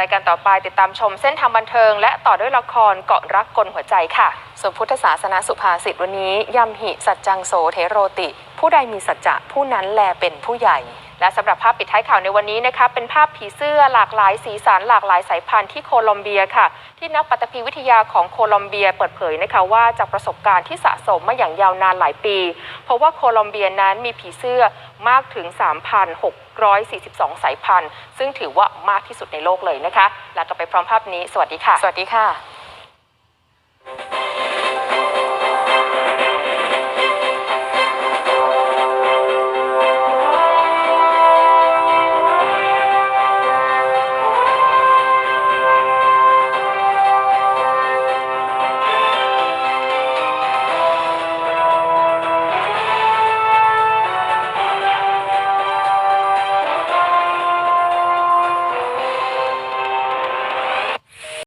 รายการต่อไปติดตามชมเส้นทางบันเทิง และต่อด้วยละครเกาะรักกลหัวใจค่ะส่วนพุทธศาสนาสุภาษิตวันนี้ยำหิสัจจังโสเทโรติ ผู้ใดมีสัจจะผู้นั้นแลเป็นผู้ใหญ่ และสำหรับภาพปิดท้ายข่าวในวันนี้นะคะเป็นภาพผีเสื้อหลากหลายสีสันหลากหลายสายพันธุ์ที่โคลอมเบียค่ะ ที่นักปฐพีวิทยาของโคลอมเบียเปิดเผยนะคะว่าจากประสบการณ์ที่สะสมมาอย่างยาวนานหลายปี เพราะว่าโคลอมเบียนั้นมีผีเสื้อ มากถึง 3,642 สายพันธุ์ ซึ่งถือว่ามากที่สุดในโลกเลยนะคะแล้วก็ไปพร้อมภาพนี้ สวัสดีค่ะ สวัสดีค่ะ